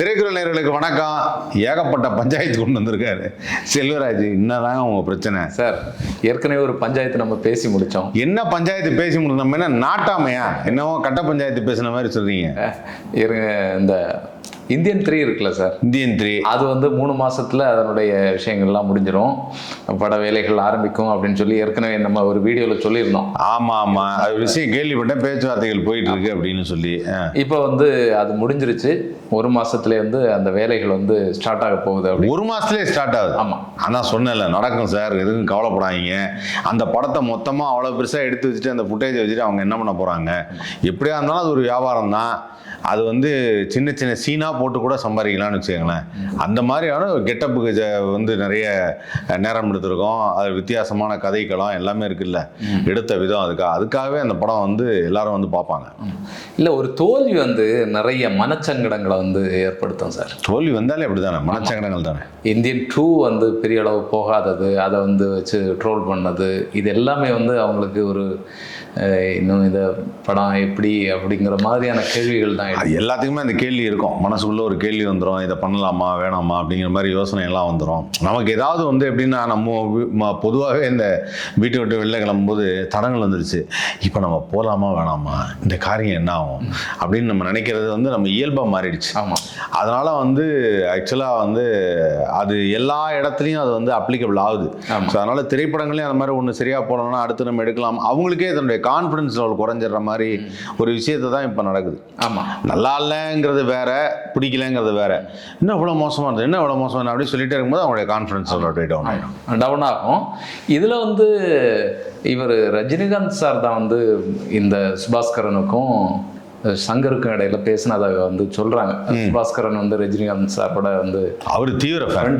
திரைக்குறள் நேயர்களுக்கு வணக்கம். ஏகப்பட்ட பஞ்சாயத்து கொண்டு வந்திருக்காரு. செல்வராஜ் என்னதான் உங்க பிரச்சனை? சார் ஏற்கனவே ஒரு பஞ்சாயத்து நம்ம பேசி முடிச்சோம். என்ன பஞ்சாயத்து பேசி என்ன நாட்டாமையா? என்னவோ கட்ட பஞ்சாயத்து பேசுன மாதிரி சொல்றீங்க. இருங்க இந்த இந்தியன் த்ரீ இருக்குல்ல சார்? Indian three. அது வந்து மூணு மாசத்துல அதனுடைய விஷயங்கள்லாம் முடிஞ்சிரும். பட வேலைகள் ஆரம்பிக்கும் அப்படின்னு சொல்லி ஏற்கனவே நம்ம ஒரு வீடியோல சொல்லியிருந்தோம். ஆமா ஆமா. அது விஷயம் கேள்விப்பட்டேன். பேச்சுவார்த்தைகள் போயிட்டு இருக்கு அப்படின்னு சொல்லி. இப்போ வந்து அது முடிஞ்சிருச்சு. ஒரு மாசத்துல வந்து அந்த வேலைகள் வந்து ஸ்டார்ட் ஆக போகுது அப்படி ஒரு மாசத்துலயே ஸ்டார்ட் ஆகுது. ஆமா. அதான் சொன்னேன்ல நடக்கும் சார். எதுவும் கவலைப்படாதீங்க. அந்த படத்தை மொத்தமாக அவ்வளோ பெருசாக எடுத்து வச்சுட்டு அந்த ஃபுட்டேஜை வச்சுட்டு அவங்க என்ன பண்ண போகிறாங்க எப்படியா இருந்தாலும் அது ஒரு வியாபாரம் தான் அது வந்து சின்ன சின்ன சீனாக போட்டு கூட சம்பாதிக்கலாம்னு வச்சுக்கோங்களேன். அந்த மாதிரியான கெட்டப்புக்கு வந்து நிறைய நேரம் எடுத்திருக்கோம். அது வித்தியாசமான கதைக்களம் எல்லாமே இருக்குல்ல. எடுத்த விதம் அதுக்காக அதுக்காகவே அந்த படம் வந்து எல்லாரும் வந்து பார்ப்பாங்க. இல்ல ஒரு தோல்வி வந்து நிறைய மனச்சங்கடங்களை வந்து ஏற்படுத்தும் சார். தோல்வி வந்தாலே அப்படி தானே மனச்சங்கடங்கள் தானே? இந்தியன் டூ வந்து பெரிய அளவு போகாதது அதை வந்து வச்சு ட்ரோல் பண்ணது இது எல்லாமே வந்து அவங்களுக்கு ஒரு இன்னும் இந்த படம் எப்படி அப்படிங்கிற மாதிரியான கேள்விகள் தான் அது எல்லாத்துக்குமே அந்த கேள்வி இருக்கும். மனசுக்குள்ள ஒரு கேள்வி வந்துடும் இதை பண்ணலாமா வேணாமா அப்படிங்கிற மாதிரி யோசனை எல்லாம் வந்துடும் நமக்கு ஏதாவது வந்து எப்படின்னா நம்ம பொதுவாகவே இந்த வீட்டை விட்டு வெளில கிளம்பும்போது தடங்கள் வந்துருச்சு. இப்போ நம்ம போகலாமா வேணாமா? இந்த காரியம் என்ன ஆகும்? அப்படின்னு நம்ம நினைக்கிறது வந்து நம்ம இயல்பாக மாறிடுச்சு. ஆமாம் அதனால வந்து ஆக்சுவலாக வந்து அது எல்லா இடத்துலையும் அது வந்து அப்ளிகபிள் ஆகுது. ஸோ அதனால திரைப்படங்களையும் அந்த மாதிரி ஒன்று சரியா போனோம்னா அடுத்து நம்ம எடுக்கலாம். அவங்களுக்கே இதனுடைய கான்ஃபிடன்ஸ் லெவல் குறைஞ்சிடுற மாதிரி ஒரு விஷயத்தை தான் இப்போ நடக்குது. ஆமாம் நல்லா இல்லைங்கிறது வேற பிடிக்கலங்கிறது வேற. இன்னும் இவ்வளோ மோசமாக இருந்தது என்ன இவ்வளோ மோசமாக அப்படி சொல்லிட்டே இருக்கும்போது அவங்களுடைய கான்ஃபிடன்ஸ் லெவல் டவுன் ஆகிடும் டவுன் ஆகும். இதில் வந்து இவர் ரஜினிகாந்த் சார் தான் வந்து இந்த சுபாஸ்கரனுக்கும் சங்கருக்கும் இடையில பேசினதை வந்து சொல்றாங்க. சுபாஸ்கரன் வந்து ரஜினிகாந்த் சாரோட வந்து அவர் தீவிர ஃபேன்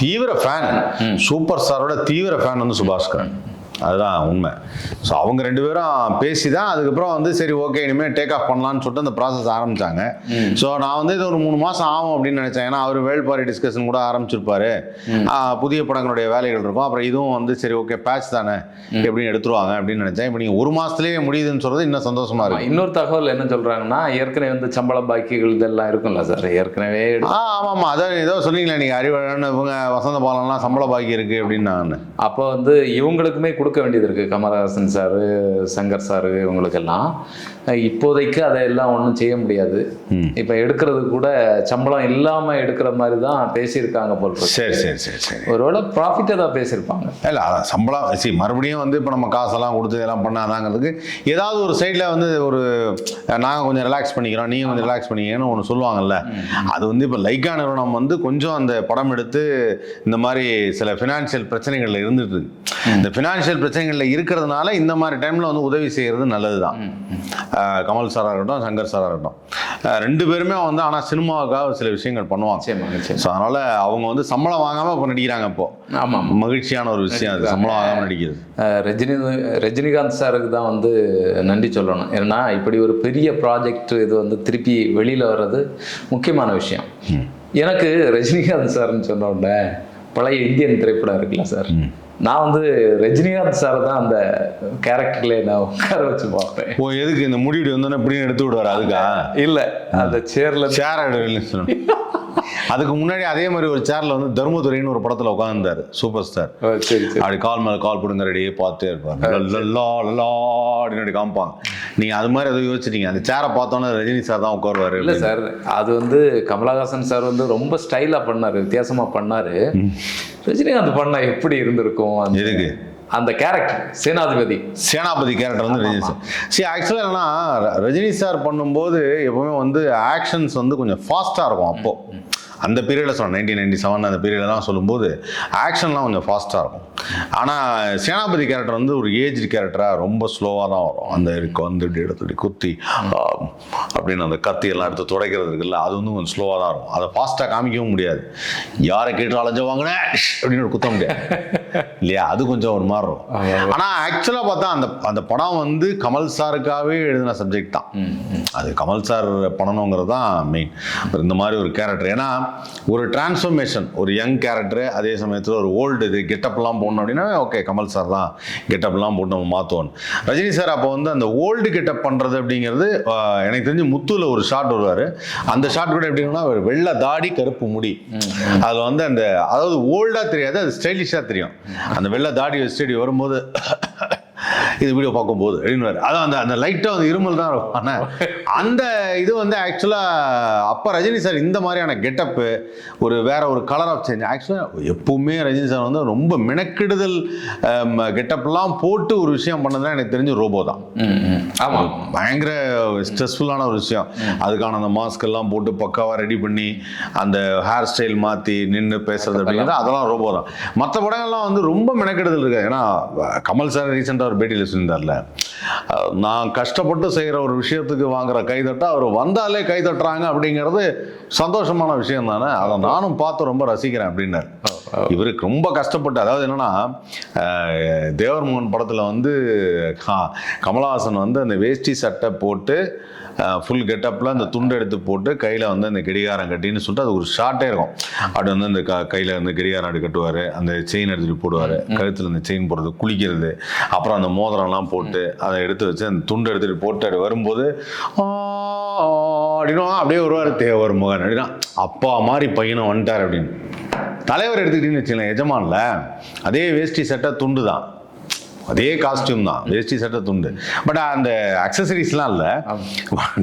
தீவிர ஃபேன் சூப்பர் ஸ்டாரோட தீவிர ஃபேன் வந்து சுபாஸ்கரன். அதுதான் உண்மை. ஸோ அவங்க ரெண்டு பேரும் பேசி தான் அதுக்கப்புறம் வந்து சரி ஓகே இனிமேல் டேக் ஆஃப் பண்ணலாம்னு சொல்லிட்டு அந்த ப்ராசஸ் ஆரம்பிச்சாங்க. ஸோ நான் வந்து இது ஒரு மூணு மாதம் ஆகும் அப்படின்னு நினச்சேன். ஏன்னா அவர் வேல்பாரி டிஸ்கஷன் கூட ஆரம்பிச்சிருப்பாரு. புதிய படங்களுடைய வேலைகள் இருக்கும். அப்புறம் இதுவும் வந்து சரி ஓகே பேட்ச் தானே. எப்படின்னு எடுத்துருவாங்க அப்படின்னு நினச்சேன். இப்போ நீங்கள் ஒரு மாதத்துலேயே முடியுதுன்னு சொல்கிறது இன்னும் சந்தோஷமா இருக்கு. இன்னொரு தகவல் என்ன சொல்றாங்கன்னா ஏற்கனவே வந்து சம்பள பாக்கிகள் இதெல்லாம் இருக்கும்ல சார்? ஏற்கனவே ஆ ஆமாம். ஆமாம் அதான் ஏதோ சொன்னீங்களே நீங்கள் அறிவழன் இவங்க வசந்த பாலன்லாம் சம்பள பாக்கி இருக்குது அப்படின்னு நான் அப்போ வந்து இவங்களுக்குமே கொடுக்க வேண்டியது இருக்கு. கமலஹாசன் சாரு சங்கர் சாரு இவங்களுக்கெல்லாம். இப்போதைக்கு அதையெல்லாம் ஒன்றும் செய்ய முடியாது. இப்போ எடுக்கிறது கூட சம்பளம் இல்லாம எடுக்கிற மாதிரி தான் பேசியிருக்காங்க போல். சரி சரி சரி சரி. ஒருவேளை ப்ராஃபிட்டை தான் பேசியிருப்பாங்க. இல்லை அதான் சம்பளம் சி மறுபடியும் வந்து இப்போ நம்ம காசெல்லாம் கொடுத்து இதெல்லாம் பண்ணாதாங்கிறதுக்கு ஏதாவது ஒரு சைடில் வந்து ஒரு நாங்கள் கொஞ்சம் ரிலாக்ஸ் பண்ணிக்கிறோம் நீங்கள் கொஞ்சம் ரிலாக்ஸ் பண்ணிக்கன்னு ஒன்று சொல்லுவாங்கல்ல. அது வந்து இப்போ லைக்கா நிறுவனம் வந்து கொஞ்சம் அந்த படம் எடுத்து இந்த மாதிரி சில ஃபினான்ஷியல் பிரச்சனைகளில் இருந்துட்டு இருக்கு. இந்த ஃபினான்ஷியல் பிரச்சனைகளில் இருக்கிறதுனால இந்த மாதிரி டைமில் வந்து உதவி செய்கிறது நல்லது தான் கமல் சாராக இருக்கட்டும் சங்கர் சாராக இருக்கட்டும். ரெண்டு பேருமே வந்து ஆனால் சினிமாவுக்காக சில விஷயங்கள் பண்ணுவாங்க. ஸோ அதனால் அவங்க வந்து சம்பளம் வாங்காமல் இப்போ நடிக்கிறாங்க இப்போ. ஆமாம் மகிழ்ச்சியான ஒரு விஷயம் அது சம்பளம் ஆகாம நடிக்கிறது. ரஜினி ரஜினிகாந்த் சாருக்கு தான் வந்து நன்றி சொல்லணும். ஏன்னா இப்படி ஒரு பெரிய ப்ராஜெக்ட் இது வந்து திருப்பி வெளியில் வர்றது முக்கியமான விஷயம். எனக்கு ரஜினிகாந்த் சார்னு சொன்ன உடனே பழைய இந்தியன் திரைப்படம் இருக்குல்ல சார்? நான் வந்து ரஜினிகாந்த் சார் தான் அந்த கேரக்டர்ல நான் உட்கார வச்சு பார்ப்பேன். ஓ எதுக்கு இந்த முடிவு வந்தோன்னே இப்படின்னு எடுத்து விடுவார் அதுக்கா? இல்ல அந்த சேர்ல சேர் அதுக்கு முன்னாடி அதே மாதிரி ஒரு சேர்ல வந்து தர்மதுரைன்னு ஒரு படத்துல உட்காந்துருந்தாரு சூப்பர் ஸ்டார் அப்படி கால் மேல கால் போடுங்க ரெடியே பார்த்துட்டே இருப்பாங்க காமிப்பாங்க. நீங்க அது மாதிரி எதுவும் யோசிச்சிட்டீங்க. அந்த சேரை பார்த்தோன்னே ரஜினி சார் தான் உட்காருவாரு இல்ல சார் அது வந்து கமலஹாசன் சார் வந்து ரொம்ப ஸ்டைலா பண்ணாரு வித்தியாசமா பண்ணாரு. ரஜினிகாந்த் பண்ணா எப்படி இருந்திருக்கும் அந்த- எதுக்கு? அந்த கேரக்டர் சேனாதிபதி. சேனாபதி கேரக்டர் வந்து ரஜினி சார் சரி ஆக்சுவலாக என்னன்னா ரஜினி சார் பண்ணும்போது எப்பவுமே வந்து ஆக்ஷன்ஸ் வந்து கொஞ்சம் ஃபாஸ்ட்டாக இருக்கும் அப்போ. அந்த பீரியடில் சொன்னேன் நைன்டீன் நைன்டி செவன் அந்த பீரியட்லாம் சொல்லும்போது ஆக்ஷன்லாம் கொஞ்சம் ஃபாஸ்ட்டாக இருக்கும். ஆனால் சேனாபதி கேரக்டர் வந்து ஒரு ஏஜ் கேரக்டராக ரொம்ப ஸ்லோவாக தான் வரும். அந்த இருக்கு வந்து இப்படி எடுத்து குத்தி அப்படின்னு அந்த கத்தி எல்லாம் எடுத்து துடைக்கிறது இருக்குல்ல அது வந்து கொஞ்சம் ஸ்லோவாக தான் இருக்கும். அதை ஃபாஸ்ட்டாக காமிக்கவும் முடியாது. யாரை கேட்டு அலைஞ்ச வாங்கினேன் அப்படின்னு ஒரு குத்த முடியாது. இல்லையா? அது கொஞ்சம் ஒரு மாதிரி இருக்கும். ஆனா ஆக்சுவலா பார்த்தா அந்த அந்த படம் வந்து கமல் சாருக்காகவே எழுதின சப்ஜெக்ட் தான். அது கமல் சார் பண்ணணுங்கிறது தான் மெயின் இந்த மாதிரி ஒரு கேரக்டர் ஏன்னா ஒரு டிரான்ஸ்ஃபர்மேஷன் ஒரு யங் கேரக்டர் அதே சமயத்தில் ஒரு ஓல்டு இது கெட்டப்லாம் போடணும் அப்படின்னா ஓகே கமல் சார் தான் கெட்டப்லாம் போட்டு நம்ம மாற்றுவோம் ரஜினி சார் அப்போ வந்து அந்த ஓல்டு கெட்டப் பண்ணுறது அப்படிங்கிறது எனக்கு தெரிஞ்சு முத்துல ஒரு ஷாட் வருவார். அந்த ஷாட் கூட எப்படின்னா வெள்ளை தாடி கருப்பு முடி. அதில் வந்து அந்த அதாவது ஓல்டாக தெரியாது அது ஸ்டைலிஷாக தெரியும். அந்த வெள்ளை தாடி வச்சுட்டு வரும்போது இது வீடியோ பார்க்கும்போது அப்படின்னு அதான் அந்த அந்த லைட்டாக வந்து இருமல் தான் இருக்கும் ஆனால் அந்த இது வந்து ஆக்சுவலாக அப்போ ரஜினி சார் இந்த மாதிரியான கெட்டப்பு ஒரு வேற ஒரு கலர் ஆஃப் சேஞ்ச் ஆக்சுவலாக எப்பவுமே ரஜினி சார் வந்து ரொம்ப மெனக்கெடுதல் கெட்டப்லாம் போட்டு ஒரு விஷயம் பண்ணதுன்னா எனக்கு தெரிஞ்சு ரோபோ தான். ம், ம். ஆமா. பயங்கர ஸ்ட்ரெஸ்ஃபுல்லான ஒரு விஷயம். அதுக்கான அந்த மாஸ்க் எல்லாம் போட்டு பக்காவாக ரெடி பண்ணி அந்த ஹேர் ஸ்டைல் மாற்றி நின்று பேசுறது அப்படிங்கிறது அதெல்லாம் ரோபோ தான். மற்ற படங்கள்லாம் வந்து ரொம்ப மெனக்கெடுதல் இருக்கு ஏன்னா கமல் சார் ரீசெண்டாக ஒரு பேட்டியில் பேசியிருந்தார்ல. நான் கஷ்டப்பட்டு செய்கிற ஒரு விஷயத்துக்கு வாங்குற கைதட்டை அவர் வந்தாலே கைதட்டுறாங்க அப்படிங்கிறது சந்தோஷமான விஷயம் தானே அதை நானும் பார்த்து ரொம்ப ரசிக்கிறேன் அப்படின்னாரு. இவருக்கு ரொம்ப கஷ்டப்பட்டு அதாவது என்னன்னா தேவர் மோகன் படத்தில் வந்து கமலஹாசன் வந்து அந்த வேஷ்டி சட்டை போட்டு ஃபுல் கெட்டப்பில் அந்த துண்டு எடுத்து போட்டு கையில் வந்து அந்த கடிகாரம் கட்டின்னு சொல்லிட்டு அது ஒரு ஷார்ட்டே இருக்கும். அப்படி வந்து அந்த க கையில் வந்து கடிகாரம் அப்படி கட்டுவார் அந்த செயின் எடுத்துகிட்டு போடுவார். கழுத்தில் அந்த செயின் போடுறது குளிக்கிறது அப்புறம் அந்த மோதிரம்லாம் போட்டு அதை எடுத்து வச்சு அந்த துண்டு எடுத்துகிட்டு போட்டு அப்படி வரும்போது அப்படின்னா அப்படியே வருவார் தேவர் முகன் அப்படின்னா அப்பா மாதிரி பையனும் வந்துட்டார் அப்படின்னு. தலைவர் எடுத்துக்கிட்டீங்கன்னு வச்சுக்கலாம் எஜமான்ல அதே வேஷ்டி சட்டை துண்டு தான். அதே காஸ்டியூம் தான் வேஷ்டி சட்டை துண்டு. பட் அந்த அக்சசரிஸ்லாம் இல்லை.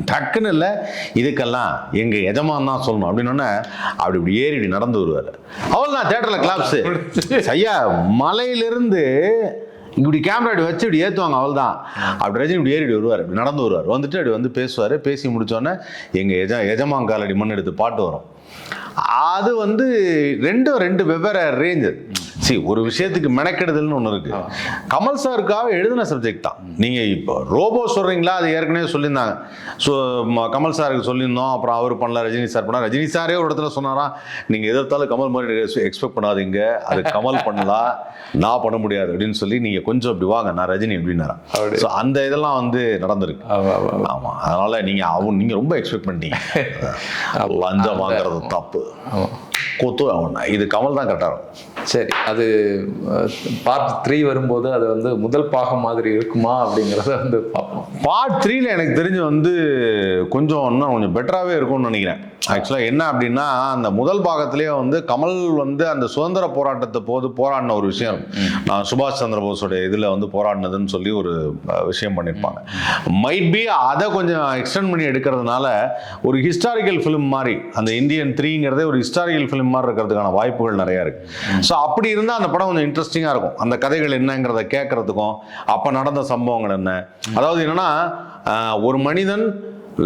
டக்குன்னு இல்லை இதுக்கெல்லாம் எங்கள் எஜமான் தான் சொல்லணும். அப்படின்னோடனே அப்படி இப்படி ஏறி இப்படி நடந்து வருவார். அவள் தான் தேட்டரில் கிளாப்ஸு ஐயா மலையிலிருந்து இப்படி கேமரா இப்படி வச்சு இப்படி ஏற்றுவாங்க அவள் தான் அப்படி ரஜினி இப்படி ஏறி வருவார் இப்படி நடந்து வருவார். வந்துட்டு அப்படி வந்து பேசுவார். பேசி முடித்தோடனே எங்கள் எஜ எஜமான் காலடி மண் எடுத்து பாட்டு வரும். அது வந்து ரெண்டும் ரெண்டு வெவ்வேறு ரேஞ்சு சரி ஒரு விஷயத்துக்கு மெனக்கெடுதல்னு ஒன்று இருக்கு. கமல் சாருக்காக எழுதின சப்ஜெக்ட் தான். நீங்கள் இப்போ ரோபோ சொல்கிறீங்களா அது ஏற்கனவே சொல்லியிருந்தாங்க. ஸோ கமல் சாருக்கு சொல்லியிருந்தோம். அப்புறம் அவர் பண்ணல ரஜினி சார் பண்ணா ரஜினி சாரே ஒரு இடத்துல சொன்னாராம் நீங்கள் எதிர்த்தாலும் கமல் மாதிரி எக்ஸ்பெக்ட் பண்ணாதீங்க. அது கமல் பண்ணலாம் நான் பண்ண முடியாது. அப்படின்னு சொல்லி நீங்கள் கொஞ்சம் அப்படி வாங்க நான் ரஜினி அப்படின்னாராம் அப்படி. ஸோ அந்த இதெல்லாம் வந்து நடந்திருக்கு. ஆமா, அதனால நீங்க அவன் நீங்க ரொம்ப எக்ஸ்பெக்ட் பண்ணிட்டீங்க. லஞ்சம் வாங்குறது தப்பு. கொத்து அவன் இது கமல் தான் கரெக்டாக சரி அது பார்ட் த்ரீ வரும்போது அது வந்து முதல் பாகம் மாதிரி இருக்குமா அப்படிங்கிறத வந்து பார்ப்போம். பார்ட் த்ரீல எனக்கு தெரிஞ்சு வந்து கொஞ்சம் இன்னும் கொஞ்சம் பெட்டராகவே இருக்கும்னு நினைக்கிறேன். ஆக்சுவலாக என்ன அப்படின்னா அந்த முதல் பாகத்திலேயே வந்து கமல் வந்து அந்த சுதந்திர போராட்டத்தை போது போராடின ஒரு விஷயம். நான் சுபாஷ் சந்திர போஸோட இதில் வந்து போராடினதுன்னு சொல்லி ஒரு விஷயம் பண்ணியிருப்பாங்க மைட் பி அதை கொஞ்சம் எக்ஸ்டெண்ட் பண்ணி எடுக்கிறதுனால ஒரு ஹிஸ்டாரிக்கல் ஃபிலிம் மாதிரி அந்த இந்தியன் த்ரீங்கிறதே ஒரு ஹிஸ்டாரிக்கல் ஃபிலிம் மாதிரி இருக்கிறதுக்கான வாய்ப்புகள் நிறையா இருக்கு. ஸோ அப்படி இருந்தால் அந்த படம் கொஞ்சம் இன்ட்ரெஸ்டிங்காக இருக்கும். அந்த கதைகள் என்னங்கிறத கேட்கறதுக்கும் அப்போ நடந்த சம்பவங்கள் என்ன? அதாவது என்னன்னா ஒரு மனிதன்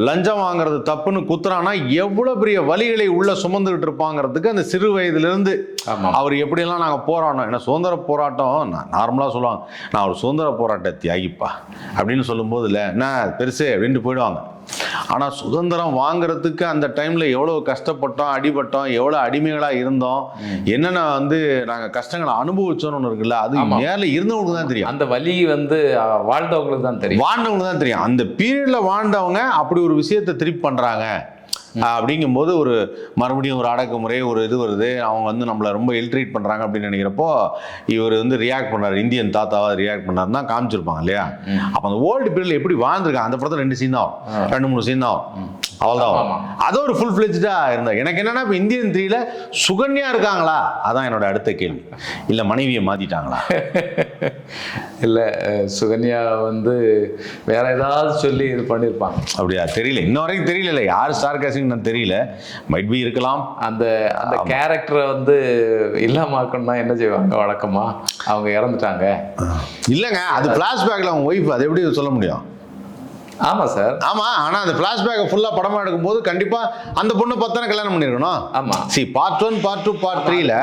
லஞ்சம் வாங்குறது தப்புன்னு குத்துறான்னா எவ்வளவு பெரிய வலிகளை உள்ள சுமந்துகிட்டு இருப்பாங்கிறதுக்கு அந்த சிறு வயதிலிருந்து. அவர் எப்படியெல்லாம் நாங்கள் போராடணும் ஏன்னா சுதந்திர போராட்டம் நான் நார்மலாக சொல்லுவாங்க நான் ஒரு சுதந்திர போராட்ட தியாகிப்பா அப்படின்னு சொல்லும்போது இல்லை என்ன பெருசு அப்படின்ட்டு போயிடுவாங்க. ஆனால் சுதந்திரம் வாங்குறதுக்கு அந்த டைமில் எவ்வளோ கஷ்டப்பட்டோம் அடிபட்டோம் எவ்வளோ அடிமைகளாக இருந்தோம் என்னென்ன வந்து நாங்கள் கஷ்டங்களை அனுபவிச்சோன்னு ஒன்று இருக்குல்ல அது. நேரில் இருந்தவங்களுக்கு தான் தெரியும். அந்த வலி வந்து வாழ்ந்தவங்களுக்கு தான் தெரியும். வாழ்ந்தவங்களுக்கு தான் தெரியும். அந்த பீரியட்ல வாழ்ந்தவங்க அப்படி ஒரு விஷயத்தை திருப்பி பண்றாங்க. அப்படிங்கும்போது ஒரு மறுபடியும் ஒரு அடக்குமுறை ஒரு இது வருது. அவங்க வந்து நம்மளை ரொம்ப இல்ட்ரீட் பண்றாங்க அப்படின்னு நினைக்கிறப்போ இவர் வந்து ரியாக்ட் பண்ணாரு இந்தியன் தாத்தாவா ரியாக்ட் பண்ணாருன்னா காமிச்சிருப்பாங்க இல்லையா? அப்போ அந்த ஓல்டு பீரியட்ல எப்படி வாழ்ந்திருக்காங்க? அந்த படத்துல ரெண்டு சீன் தான் வரும். ரெண்டு மூணு சீன் தான் வரும். அது ஒரு ஃபுல் ஃபிளெஜ்டா இருந்தா எனக்கு என்னன்னா இப்போ இந்தியன் த்ரீல சுகன்யா இருக்காங்களா? அதான் என்னோட அடுத்த கேள்வி. இல்ல மனைவியை மாத்திட்டாங்களா? இல்ல சுகன்யா வந்து வேற ஏதாவது சொல்லி இது பண்ணியிருப்பாங்க அப்படியா? தெரியல. இன்ன வரைக்கும் தெரியல யார் ஸ்டார் காஸ்டிங் நான் தெரியல. மைட் பி இருக்கலாம். அந்த அந்த கேரக்டரை வந்து இல்லாமக்கணும்னா என்ன செய்வாங்க? வழக்கமா? அவங்க இறந்துட்டாங்க. இல்லைங்க அது ஃப்ளாஷ்பேக்கில் அவங்க ஒய்ஃப் அது எப்படி சொல்ல முடியும்? ஆமா சார். ஆமா ஆனா அந்த ஃப்ளாஷ்பேக்கை ஃபுல்லா படமா எடுக்கும்போது கண்டிப்பா அந்த பொண்ணு பத்தான கல்யாணம் பண்ணிருக்கணும் ஆமா. C part one part two part த்ரீல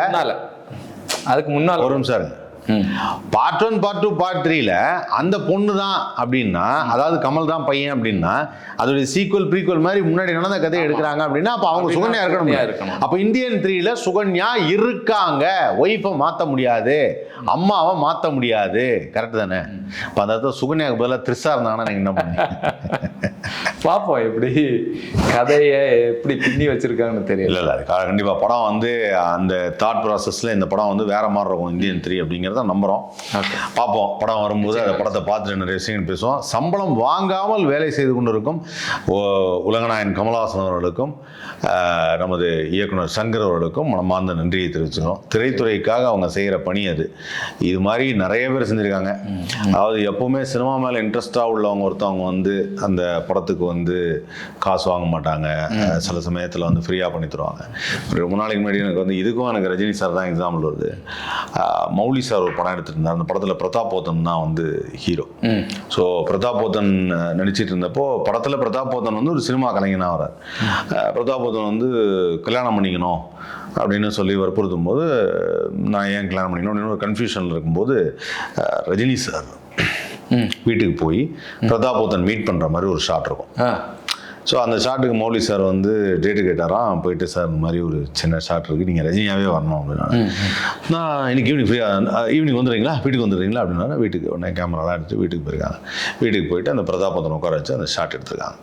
அதுக்கு முன்னால. ஒரு நிமிஷம் இருங்க. Part one part two part த்ரீல அந்த பொண்ணு தான் அப்படின்னா அதாவது கமல் தான் பையன் அப்படின்னா அதோடைய சீக்வல் ப்ரீக்வல் மாதிரி முன்னாடி நடந்த கதையை எடுக்கிறாங்க அப்படின்னா அப்போ அவங்க சுகன்யா இருக்கணும். அப்போ இந்தியன் த்ரீல சுகன்யா இருக்காங்க. ஒய்ஃபை மாற்ற முடியாது. அம்மாவை மாற்ற முடியாது. கரெக்ட் தானே? இப்போ அந்த சுகன்யாவுக்கு பதிலாக த்ரிஷா இருந்தாங்கன்னா நீங்கள் என்ன பண்ணீங்க பார்ப்போம் எப்படி கதையை எப்படி பின்னி வச்சிருக்காங்கன்னு தெரியல. இல்லை இல்லை அது க- கண்டிப்பா படம் வந்து அந்த தாட் ப்ராசஸில் இந்த படம் வந்து வேற மாதிரி இருக்கும் இந்தியன் த்ரீ அப்படிங்கிறத நம்புகிறோம். பார்ப்போம் படம் வரும்போது அந்த படத்தை பார்த்துட்டு நிறைய விஷயங்கள் பேசுவோம். சம்பளம் வாங்காமல் வேலை செய்து கொண்டிருக்கும் ஓ- உலகநாயகன் கமலஹாசன் அவர்களுக்கும் நமது இயக்குனர் சங்கர் அவர்களுக்கும் மனமார்ந்த நன்றியை தெரிவிச்சுக்கிறோம். திரைத்துறைக்காக அவங்க செய்கிற பணி அது. இது மாதிரி நிறைய பேர் செஞ்சுருக்காங்க. அதாவது எப்போவுமே சினிமா மேலே இன்ட்ரெஸ்டாக உள்ளவங்க ஒருத்தவங்க வந்து அந்த படத்துக்கு வந்து காசு வாங்க மாட்டாங்க. சில சமயத்தில் வந்து ஃப்ரீயாக பண்ணி தருவாங்க. ரொம்ப நாளைக்கு முன்னாடி எனக்கு வந்து இதுக்கும் எனக்கு ரஜினி சார் தான் எக்ஸாம்பிள் வருது. மௌலி சார் ஒரு படம் இருந்தார். அந்த படத்தில் பிரதாப் போத்தன் தான் வந்து ஹீரோ ஸோ பிரதாப் போத்தன் நடிச்சிட்டு இருந்தப்போ படத்தில் பிரதாப் போத்தன் வந்து ஒரு சினிமா கலைஞனாக வரார் பிரதாப் போத்தன் வந்து கல்யாணம் பண்ணிக்கணும் அப்படின்னு சொல்லி வற்புறுத்தும் போது நான் ஏன் கல்யாணம் பண்ணிக்கணும்? அப்படின்னு ஒரு கன்ஃபியூஷனில் இருக்கும்போது ரஜினி சார் வீட்டுக்கு போய் பிரதாப் போத்தன் மீட் பண்ணுற மாதிரி ஒரு ஷாட் இருக்கும். ஸோ அந்த ஷாட்டுக்கு மௌலி சார் வந்து டேட்டு கேட்டாராம் போயிட்டு சார் இந்த மாதிரி ஒரு சின்ன ஷாட் இருக்குது நீங்கள் ரஜினியாவே வரணும் அப்படின்னா நான் இன்னைக்கு ஈவினிங் ஃப்ரீயாக ஈவினிங் வந்துடுறீங்களா? வீட்டுக்கு வந்துடுறீங்களா? அப்படின்னா வீட்டுக்கு உடனே கேமராலாம் எடுத்து வீட்டுக்கு போயிருக்காங்க. வீட்டுக்கு போயிட்டு அந்த பிரதாபந்தன் உட்கார வச்சு அந்த ஷாட் எடுத்துருக்காங்க.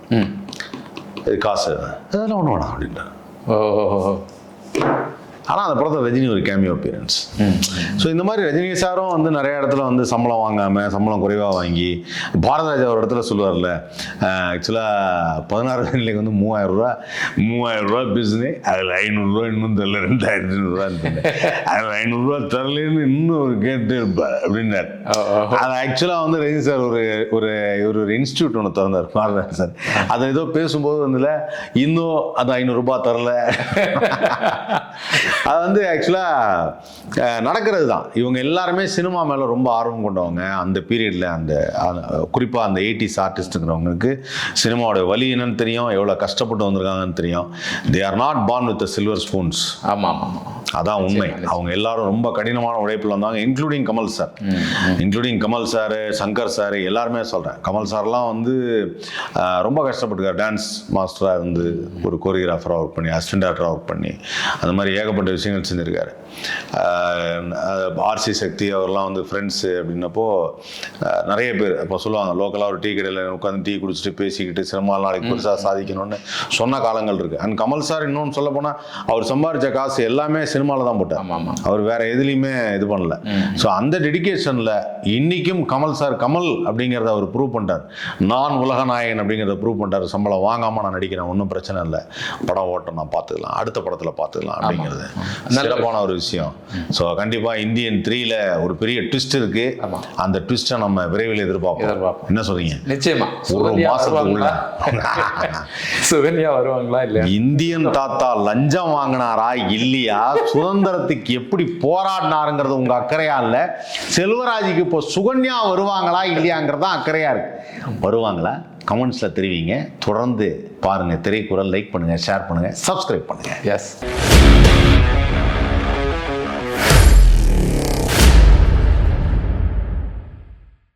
இது காசு. அதெல்லாம் ஒன்று வேணாம் அப்படின்ட்டார் ஓ. ஆனால் அந்த படத்தில் ரஜினி ஒரு கேமியோ அப்பியரன்ஸ் ஸோ இந்த மாதிரி ரஜினி சாரும் வந்து நிறைய இடத்துல வந்து சம்பளம் வாங்காமல் சம்பளம் குறைவாக வாங்கி பாரதராஜா ஒரு இடத்துல சொல்லுவார்ல ஆக்சுவலாக பதினாறு வயதுலேக்கு வந்து மூவாயிரம் ரூபா மூவாயிரம் ரூபா பிஸ்னஸ் அதில் ஐநூறுரூவா இன்னும் தரல ரெண்டாயிரத்தி ஐநூறுரூவா அதில் ஐநூறுரூவா தரலன்னு இன்னும் ஒரு கேட்டு அப்படின்னார். அது ஆக்சுவலாக வந்து ரஜினி சார் ஒரு ஒரு ஒரு ஒரு இன்ஸ்டியூட் ஒன்று திறந்தார் பாரதராஜ் சார். அதை ஏதோ பேசும்போது வந்துல இன்னும் அது ஐநூறுரூபா தரல. அது வந்து ஆக்சுவலாக நடக்கிறது தான் இவங்க எல்லாருமே சினிமா மேலே ரொம்ப ஆர்வம் கொண்டவங்க. அந்த பீரியடில் அந்த குறிப்பாக அந்த எயிட்டிஸ் ஆர்டிஸ்ட்டுங்கிறவங்களுக்கு சினிமாவோட வலி என்னன்னு தெரியும் எவ்வளோ கஷ்டப்பட்டு வந்திருக்காங்கன்னு தெரியும். They are not born with silver spoons ஆமாம் ஆமாம். அதான் உண்மை. அவங்க எல்லாரும் ரொம்ப கடினமான உழைப்பில் வந்தாங்க including Kamal sir including Kamal sir Shankar sir எல்லாருமே சொல்கிறேன் கமல் சார்லாம் வந்து ரொம்ப கஷ்டப்பட்டுருக்கார் டான்ஸ் மாஸ்டராக இருந்து ஒரு கோரியோகிராஃபராக ஒர்க் பண்ணி அசிஸ்டன்ட் டேரக்டராக ஒர்க் பண்ணி அந்த மாதிரி ஏகப்பட்ட விஷயங்கள் செஞ்சுருக்காரு. ஆர்சி சக்தி அவர்லாம் வந்து ஃப்ரெண்ட்ஸு அப்படின்னப்போ நிறைய பேர் இப்போ சொல்லுவாங்க லோக்கலாக ஒரு டீ கடையில் உட்காந்து டீ குடிச்சிட்டு பேசிக்கிட்டு சினிமா நாளைக்கு பெருசாக சாதிக்கணும்னு சொன்ன காலங்கள் இருக்குது அண்ட் கமல் சார் இன்னொன்று சொல்ல போனால் அவர் சம்பாரிச்ச காசு எல்லாமே சினிமாவில் தான் போட்டார். ஆமாம் ஆமாம் அவர் வேற எதுலையுமே இது பண்ணல. ஸோ அந்த டெடிகேஷனில் இன்னைக்கும் கமல் சார் கமல் அப்படிங்கிறத அவர் ப்ரூவ் பண்ணிட்டார். நான் உலகநாயகன் அப்படிங்கிறத ப்ரூவ் பண்ணிட்டார். சம்பளம் வாங்காமல் நான் நடிக்கிறேன் ஒன்றும் பிரச்சனை இல்லை. படம் ஓட்டம் நான் பார்த்துக்கலாம். அடுத்த படத்தில் பார்த்துக்கலாம் அப்படிங்கிறது. சிறப்பான ஒரு விஷயம். ஸோ கண்டிப்பாக இந்தியன் த்ரீல ஒரு பெரிய ட்விஸ்ட் இருக்கு. அந்த ட்விஸ்ட்டை நம்ம விரைவில் எதிர்பார்ப்போம். என்ன சொல்றீங்க? நிச்சயமா. ஒரு சுகன்யா மாசத்துக்குள்ள. வருவாங்களா? சுகன்யா வருவாங்களா இல்லையா? இந்தியன் தாத்தா லஞ்சம் வாங்கினாரா இல்லையா? சுதந்திரத்துக்கு எப்படி போராடினாருங்கிறது உங்க அக்கறையா இல்ல? செல்வராஜுக்கு இப்போ சுகன்யா வருவாங்களா இல்லையாங்கிறது தான் அக்கறையா இருக்கு. வருவாங்களா? கமெண்ட்ஸ்ல தெரிவிங்க. தொடர்ந்து பாருங்க. திரைக்குறள் லைக் பண்ணுங்க ஷேர் பண்ணுங்க சப்ஸ்கிரைப் பண்ணுங்க. எஸ்